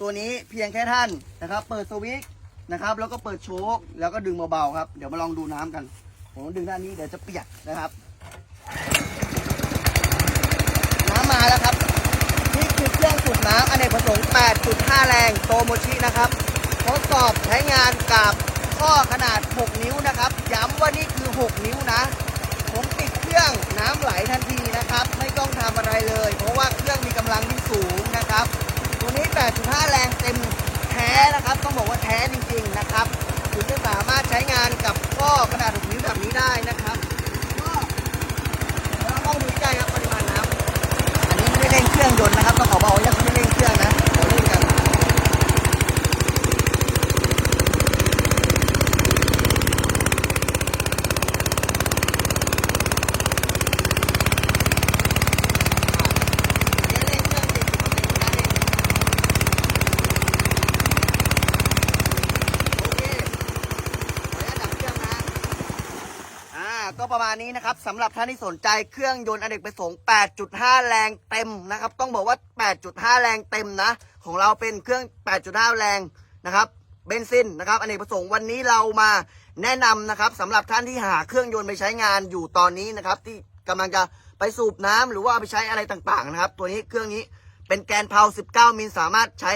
ตัวนี้เพียงแค่ท่านนะครับ เปิดสวิตช์นะครับ แล้วก็เปิดโชคแล้วก็ดึงเบาๆครับ เดี๋ยวมาลองดูน้ำกัน ผมดึงด้านนี้เดี๋ยวจะเปียกนะครับ น้ำมาแล้วครับ นี่คือเครื่องสูบน้ำอเนกประสงค์ 8.5 แรงโตโมชินะครับ ทดสอบใช้งานกับข้อขนาด 6 นิ้วแบบนี้ได้นะครับก็เดี๋ยวเราลองดูใกล้ครับปริมาณน้ำอันนี้ไม่ได้เร่งเครื่องยนต์นะครับต้องขอบอกว่ายังไม่ได้เร่งเครื่องนะเดี๋ยวเร่งกันอ่า ก็ประมาณนี้นะครับสำหรับท่านที่สนใจเครื่องยนต์อเนกประสงค์ 8.5 แรงเต็มนะครับ ต้องบอกว่า 8.5 แรงเต็มนะ ของเราเป็นเครื่อง 8.5 แรงนะครับเบนซินนะครับอเนกประสงค์วันนี้เรามาแนะนำนะครับสำหรับท่านที่หาเครื่องยนต์ไปใช้งานอยู่ตอนนี้นะครับ ที่กำลังจะไปสูบน้ำหรือว่าเอาไปใช้อะไรต่างๆนะครับ ตัวนี้เครื่องนี้เป็นแกนเพา19 มิลสามารถใช้